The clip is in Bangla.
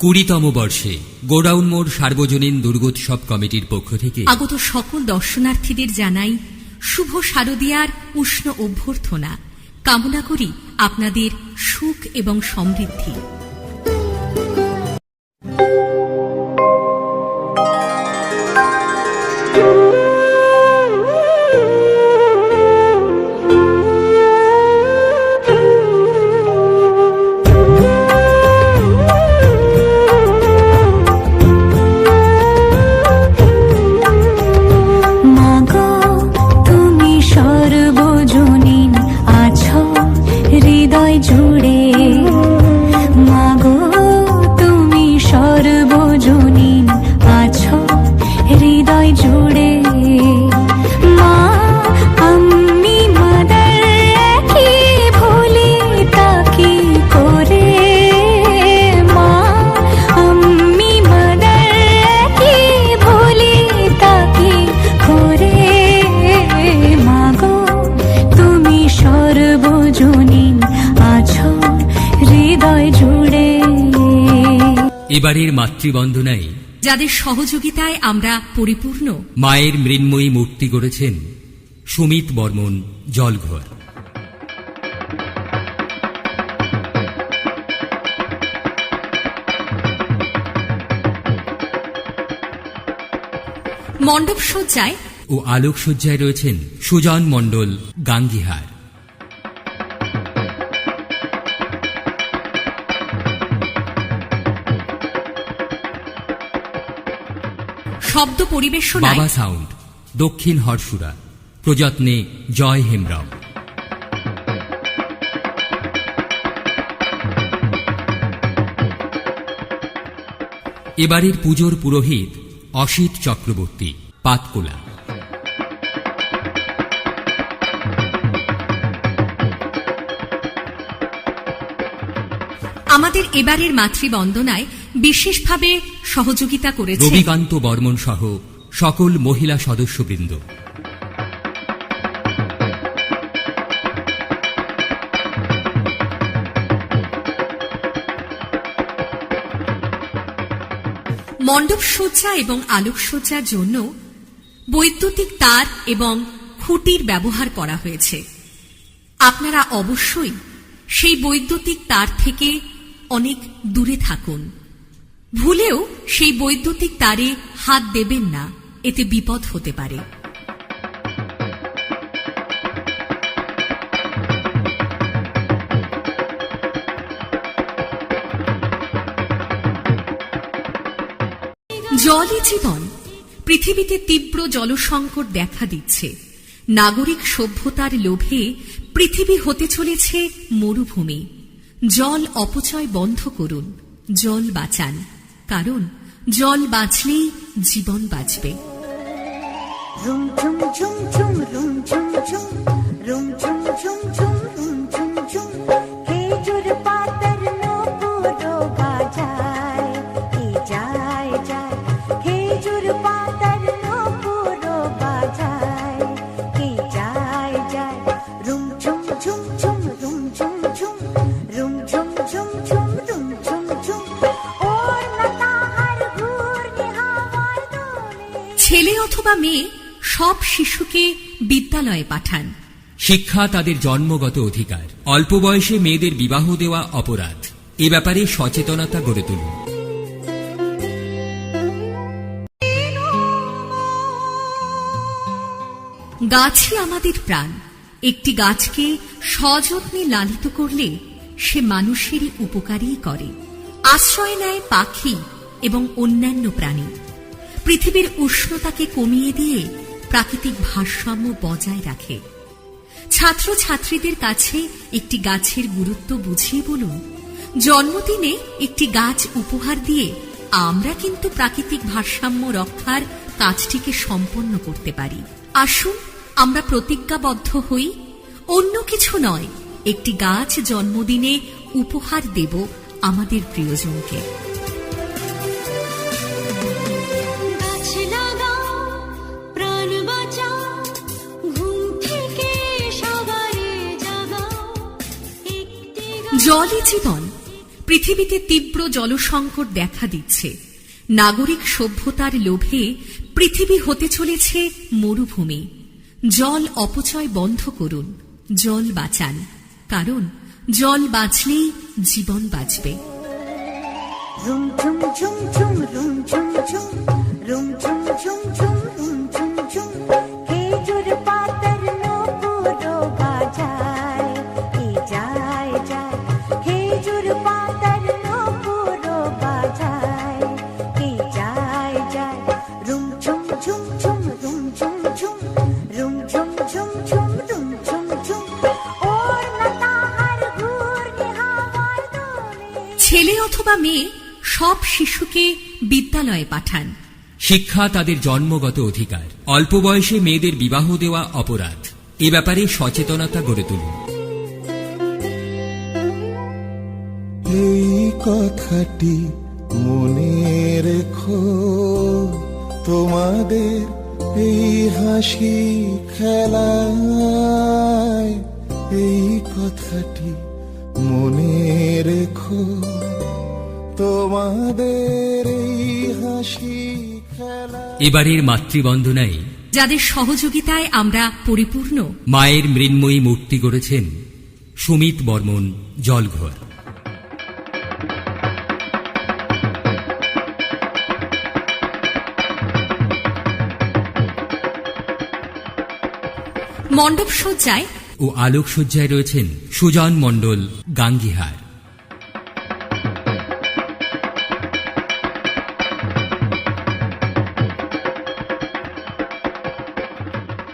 কুড়িতম বর্ষে গোডাউন মোড় সার্বজনীন দুর্গোৎসব কমিটির পক্ষ থেকে আগত সকল দর্শনার্থীদের জানাই শুভ শারদীয়ার উষ্ণ অভ্যর্থনা। কামনা করি আপনাদের সুখ এবং সমৃদ্ধি। হৃদয় জুড়ে এবারের মাতৃবন্দনায় যাদের সহযোগিতায় আমরা পরিপূর্ণ। মায়ের মৃন্ময়ী মূর্তি গড়েছেন সুমিত বর্মন জলঘর। মণ্ডপ সজ্জায় ও আলোকসজ্জায় রয়েছেন সুজন মণ্ডল গাঙ্গিহার। শব্দ পরিবেশনায় বাবা সাউন্ড দক্ষিণ হরসুরা প্রযত্নে জয় হেমরাম এবারের পুজোর পুরোহিত অসিত চক্রবর্তী পাতকোলা। আমাদের এবারের মাতৃবন্দনায় বিশেষভাবে সহযোগিতা করেছে রবিকান্ত বর্মন সহ সকল মহিলা সদস্যবৃন্দ। মণ্ডপ সজ্জা এবং আলোকসজ্জার জন্য বৈদ্যুতিক তার এবং খুঁটির ব্যবহার করা হয়েছে। আপনারা অবশ্যই সেই বৈদ্যুতিক তার থেকে অনেক দূরে থাকুন। ভুলেও সেই বৈদ্যুতিক তারে হাত দেবেন না, এতে বিপদ হতে পারে। জলই জীবন, পৃথিবীতে তীব্র জলসংকট দেখা দিচ্ছে। নাগরিক সভ্যতার লোভে পৃথিবী হতে চলেছে মরুভূমি। জল অপচয় বন্ধ করুন, জল বাঁচান। কারণ, জল বাঁচলেই জীবন বাঁচবে। রুম ঝুম ঝুম ঝুম, রুম ঝুম ঝুম, রুম ঝুম ঝুম ঝুম। অথবা মেয়ে সব শিশুকে বিদ্যালয়ে পাঠান। শিক্ষা তাদের জন্মগত অধিকার। অল্প বয়সে মেয়েদের বিবাহ দেওয়া অপরাধ। এ ব্যাপারে সচেতনতা গড়ে তুলুন। গাছই আমাদের প্রাণ। একটি গাছকে সযত্নে লালিত করলে সে মানুষেরই উপকারই করে। আশ্রয় নেয় পাখি এবং অন্যান্য প্রাণী। পৃথিবীর উষ্ণতাকে কমিয়ে দিয়ে প্রাকৃতিক ভারসাম্য বজায় রাখে। ছাত্র ছাত্রীদের কাছে একটি গাছের গুরুত্ব বুঝিয়ে বলুন, জন্মদিনে একটি গাছ উপহার দিয়ে আমরা কিন্তু প্রাকৃতিক ভারসাম্য রক্ষার কাজটিকে সম্পন্ন করতে পারি। আসুন, আমরা প্রতিজ্ঞাবদ্ধ হই, অন্য কিছু নয়, একটি গাছ জন্মদিনে উপহার দেব আমাদের প্রিয়জনকে। জলই জীবন পৃথিবীতে তীব্র জলসংকট দেখা দিচ্ছে। নাগরিক সভ্যতার লোভে পৃথিবী হতে চলেছে মরুভূমি। জল অপচয় বন্ধ করুন, জল বাঁচান, কারণ জল বাঁচলেই জীবন বাঁচবে। রুম ঝুম ঝুম ঝুম ঝুম ঝুম ঝুম ঝুম ঝুম ছেলে অথবা মেয়ে সব শিশুকে বিদ্যালয়ে পাঠান। শিক্ষা তাদের জন্মগত অধিকার। অল্প বয়সে মেয়েদের বিবাহ দেওয়া অপরাধ। এ ব্যাপারে সচেতনতা গড়ে তুলুন। এই কথাটি মনে রেখো। তোমাদের এই হাসি খেলায় এই কথাটি মনে রেখো তোমাদের এই হাসি এবারের মাতৃবন্দনায় যাদের সহযোগিতায় আমরা পরিপূর্ণ। মায়ের মৃন্ময়ী মূর্তি গড়েছেন সুমিত বর্মন জলঘর। মণ্ডপ সজ্জায় ও আলোকসজ্জায় রয়েছেন সুজন মণ্ডল গাঙ্গিহার।